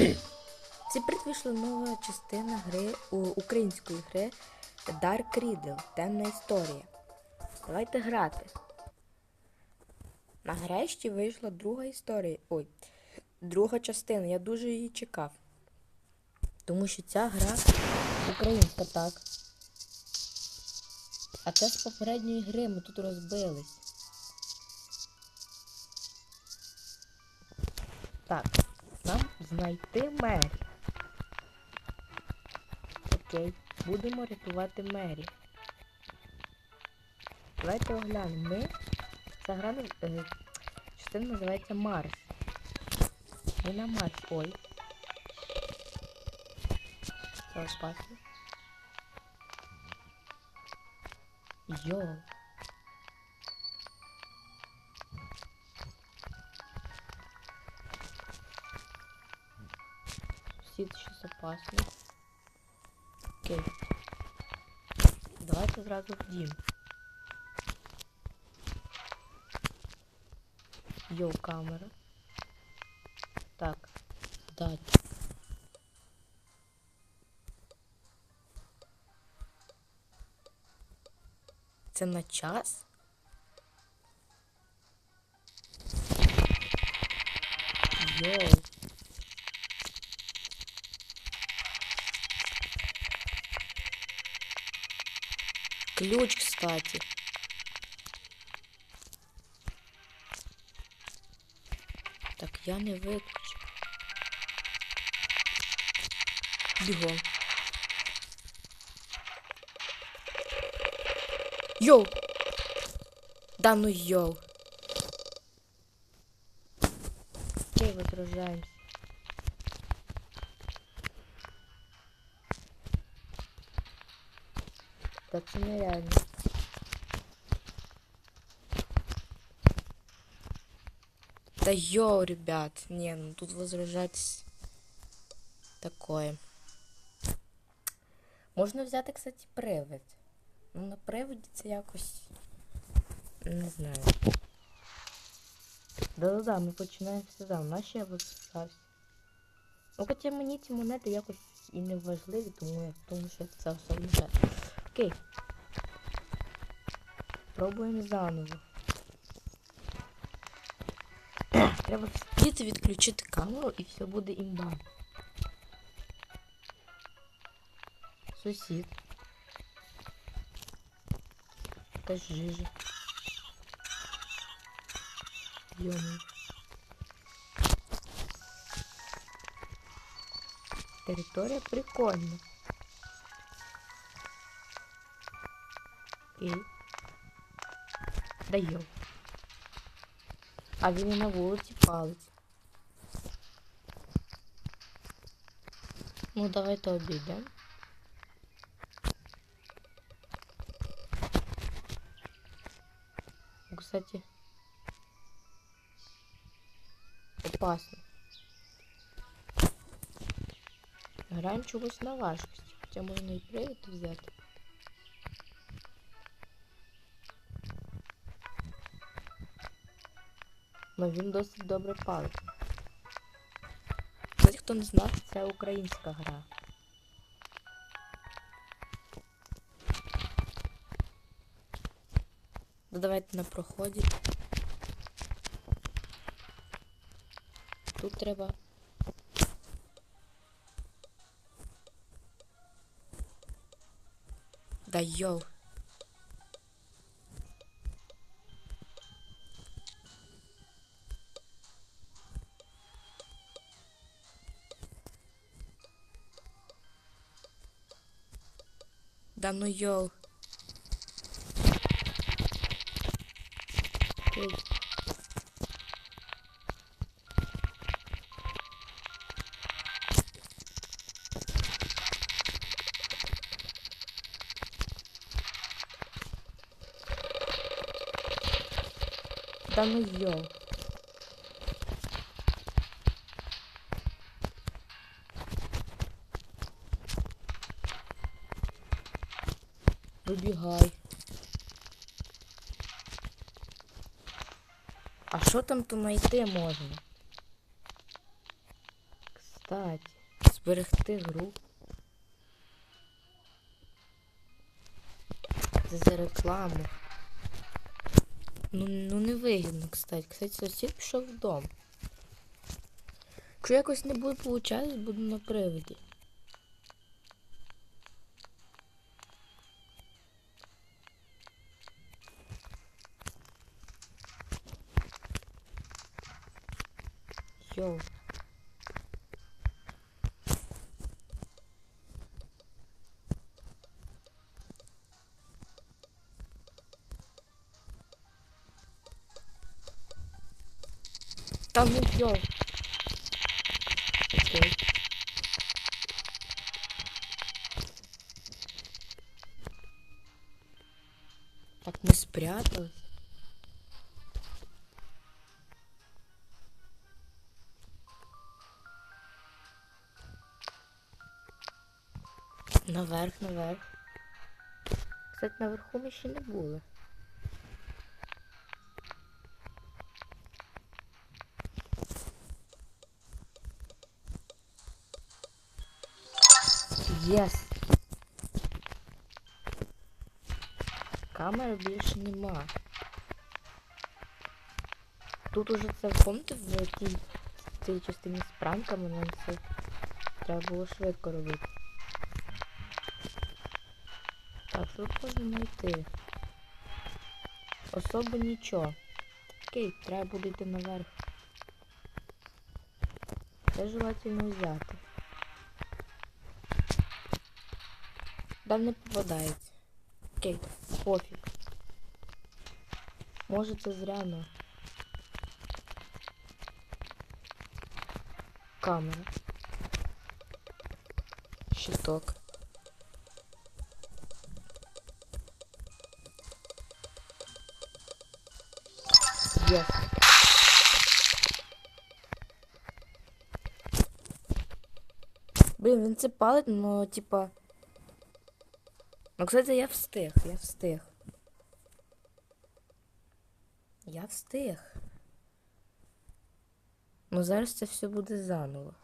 Привід вийшла нова частина гри української гри Dark Riddle Темна історія. Давайте грати. Нарешті вийшла друга історія. Ой, друга частина. Я дуже її чекав. Тому що ця гра українська так. А це з попередньої гри ми тут розбились. Так, знайти Мері. Окей, будемо рятувати Мері. Давайте оглянемо. Ми. Наз- е, частина називається Марс. Ми на Марс. Ой. Це. Йоу. Сусід щось опасний. Окей. Давайте зразу в. Йоу, камера. Так, дати. Це на час? Йоу. Ключ, кстати. Так, я не виключу. Бігом. Йоу! Да ну йоу. Окей, возражаемся. Да це нереально. Да йоу, ребят. Не, ну тут возражать такое. Можна взяти, кстати, привид. Ну, на приводі це якось. Не знаю. Да-да-да, ми починаємо все заново. Наші я возвращався. Ну, хоча мені ці монети якось і не важливі, тому я тому що це все вже. Окей. Пробуємо заново. Треба вспіти відключити камеру і все буде імба. Сусід. Якась жижа. Йому. Територія прикольна. Окей. Да йо. А він і на вулиці палить. Ну, давайте обійдемо. Кстати, опасно. Граємо чогось на важкості, хоча можна і привід взяти. Ну він досить добре палить. Кстати, хто не знав, це українська гра. Ну давайте на проході. Тут треба. Да йоу. Да ну йоу. Окей. Да ну йоу. Вибігай. А що там то знайти можна? Кстати, зберегти гру. Це за рекламу. Ну, ну не вигідно, кстати. Кстати, сусід пішов вдома. Якщо якось не буде получатись, буду на приводі. Йоу. Там йоу. Окей. Так мы спрятались. Наверх, наверх. Кстати, наверху ми ще не були. Єс. Камери більше нема. Тут уже це помните в тій, цій частині з пранками нам це треба було швидко робити. Так, тут можна знайти? Особо нічого. Окей, треба буде йти наверх. Це желательно взяти. Там не попадається. Окей, пофіг. Може це зря, но. Камера. Щиток. Yes. Блін, він це палить, но типа. Ну, кстати, я встиг, я встиг. Я встиг. Ну зараз це все буде заново.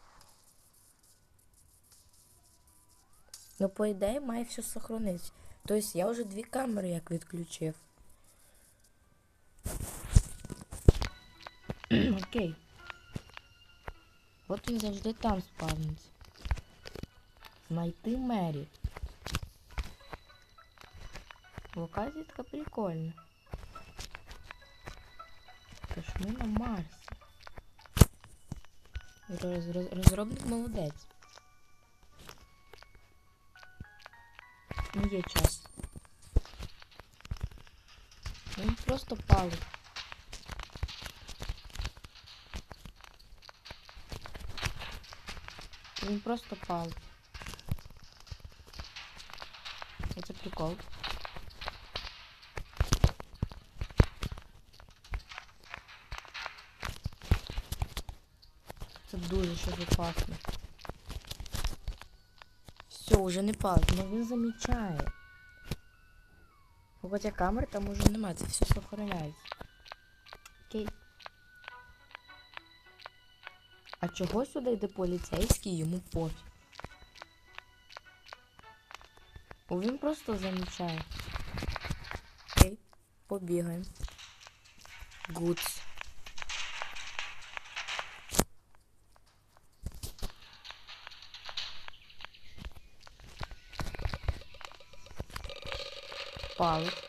Ну, по ідеї, має все сохранитися. Тобто я вже дві камери як відключив. Окей. От він завжди там спавниться. Знайти Мері. Локація така прикольна. Тож ми на Марсі. Роз, роз, розробник молодець. Не є час. Він просто палить. Він просто палить. Це прикол. Дуже щось опасне. Все, уже не палить, но він замічає. Хоча камер там уже немає, це все сохраняється. Окей. А чого сюди йде поліцейський, йому пофіг. О, він просто замічає. Окей, побігаємо. Гудс. Палить.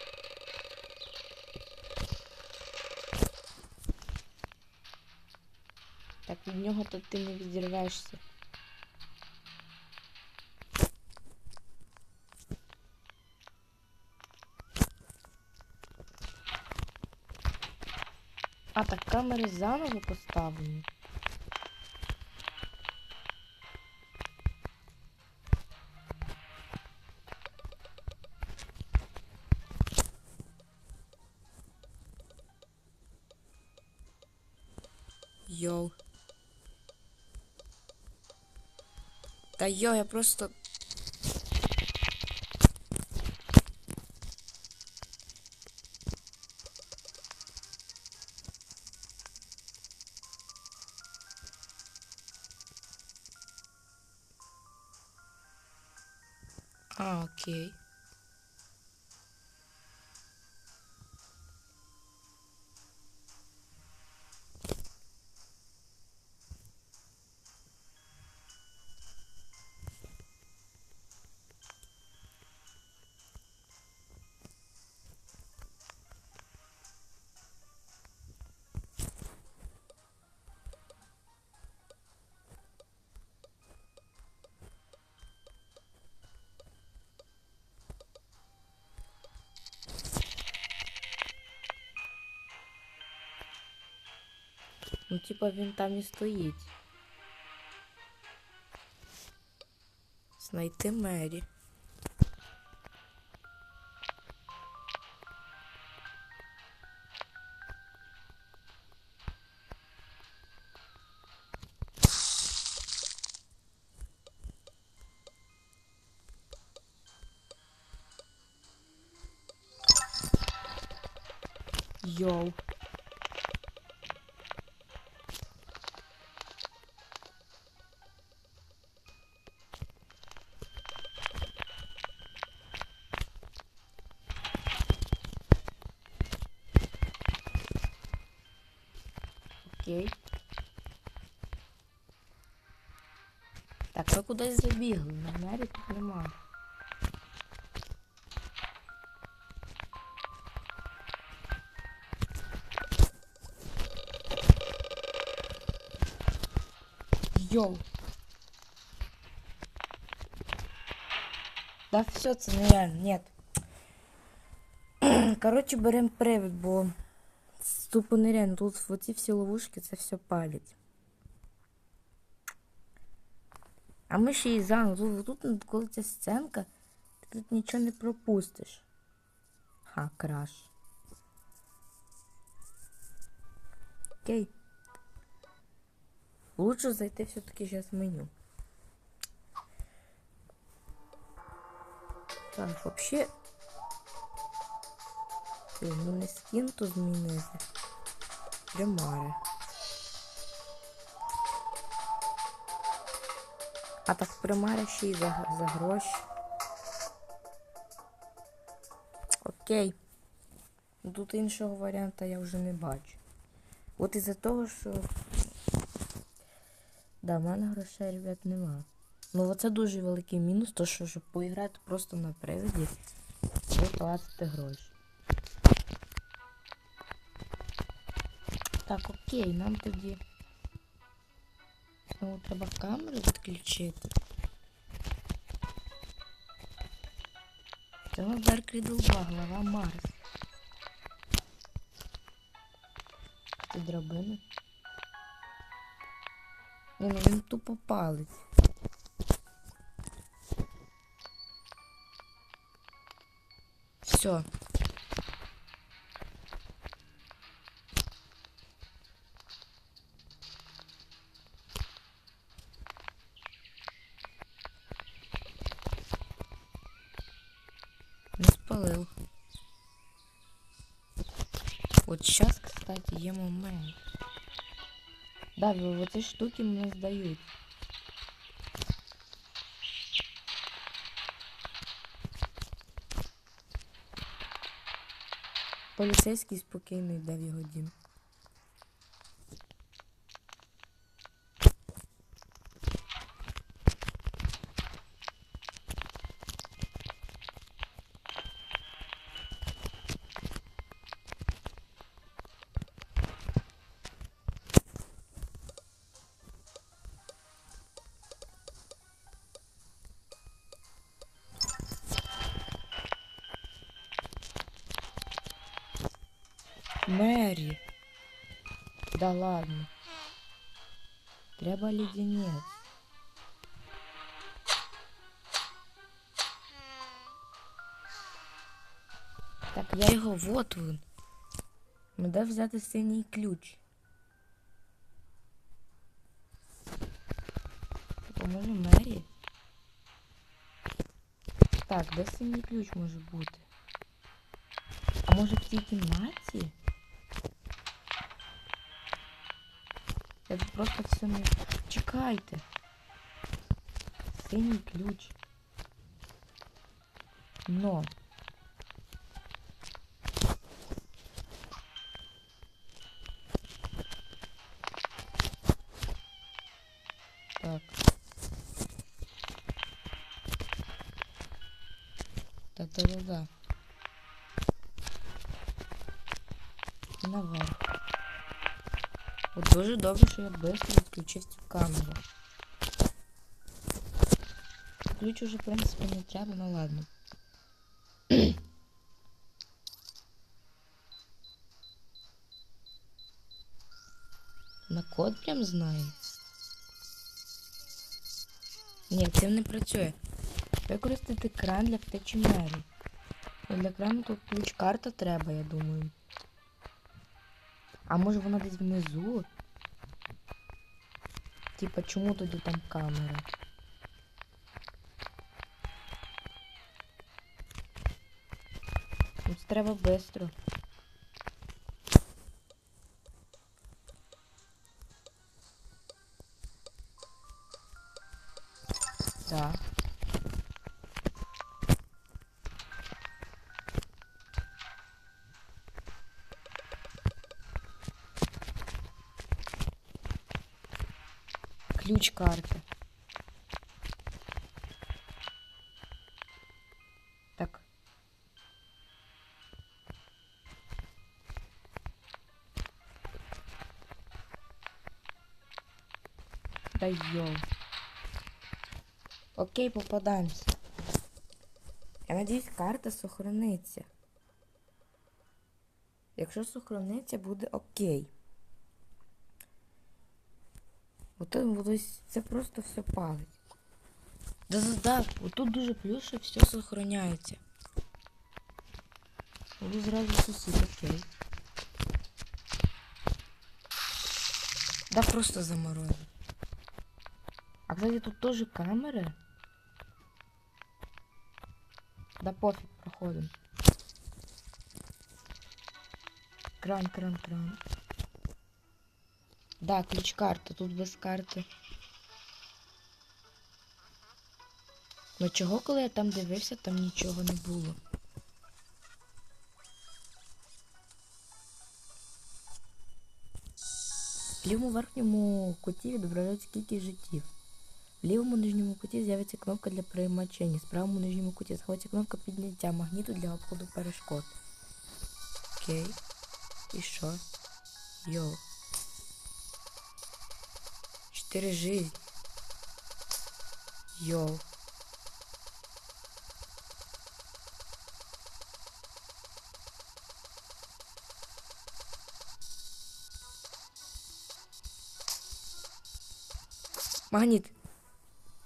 Так від нього то ти не відірвешся. А, так камери заново поставлені. Да ё, я просто... А, окей. Ну, типа він там і стоїть. Знайти Мері. Йоу. Окей. Так, ви кудись забігли, на мері тут нема. Йоу. Да все, це нереально, нет. Короче, берем привід, бо тупо нереально. Тут оці всі ловушки, це все палять. А ми ще й заново. Тут, тут коли ця сценка, ти тут нічого не пропустиш. Ха, краш. Окей. Лучше зайти все-таки сейчас в меню. Так, вообще... Блін, ну не скін то змінити. Примари. А так примари ще й за, за гроші. Окей. Тут іншого варіанта я вже не бачу. От із-за того, що... Да, в мене грошей, ребят, нема. Ну оце дуже великий мінус, то що щоб поіграти просто на приводі, ви платите гроші. Так, окей, нам тоді. Знову треба камеру відключити. Це Берклі 2, глава Марс. Це драбини. Ні, ну він тупо палить. Все. Не Вот От сейчас, кстати, є момент. Да, вот эти штуки мне здають. Поліцейський спокійно йде в його дім. Мері. Да ладно. Треба леденець. Так, я його вот він. Де взяти синій ключ? Поможе Мері? Так, де синій ключ може бути? А може в цій кімнаті? Тут просто все не... Чекайте. Синій ключ. Но. Так. Та-та-да-да. І наверх. От дуже добре, що я швидко відключив цю камеру. Ключ уже, в принципі, не треба, ну ладно. На код прям знає. Ні, цим не працює. Використати кран для втечі мері. Для крану тут ключ-карта треба, я думаю. А може вона десь внизу? Типа, чому тоді там камера? Тут треба швидко. Да. Ключ карты. Так. Да йоу. Окей, попадаемся. Я надіюсь, карта сохраниться. Якщо сохраниться, буде окей. Ото ось це просто все палить. Да-да-да, отут дуже плюс, що все сохраняється. Буду зразу сусід, окей. Да просто заморозив. А кстати, тут тоже камеры. Да пофиг, проходим. Кран, кран, кран. Да, ключ карта, тут без карти. Ну чого, коли я там дивився, там нічого не було. В лівому верхньому куті відображається кількість життів. В лівому нижньому куті з'явиться кнопка для перемачення. В правому нижньому куті знаходиться кнопка підняття магніту для обходу перешкод. Окей. І що? Йоу. Чотири жизнь. Йоу. Магніт.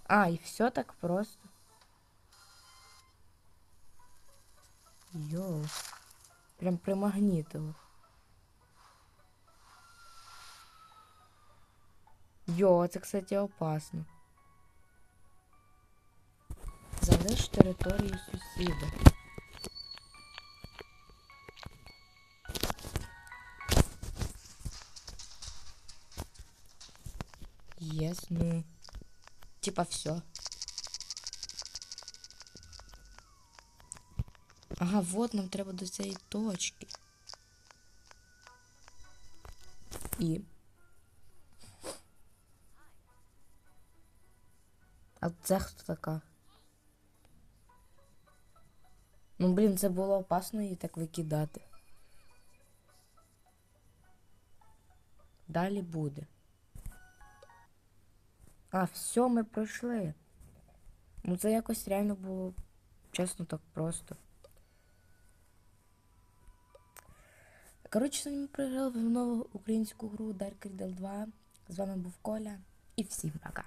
А, и все так просто. Йоу. Прям примагнитило. Йо, це, кстати, опасно. Залиш територію сусіда. Єс. Типа все. Ага, вот нам треба до цієї точки. І. А це хто така? Ну, блін, це було опасно її так викидати. Далі буде. А, все, ми пройшли. Ну це якось реально було чесно так просто. Коротше, ми програли в нову українську гру Dark Riddle 2. З вами був Коля і всім пока.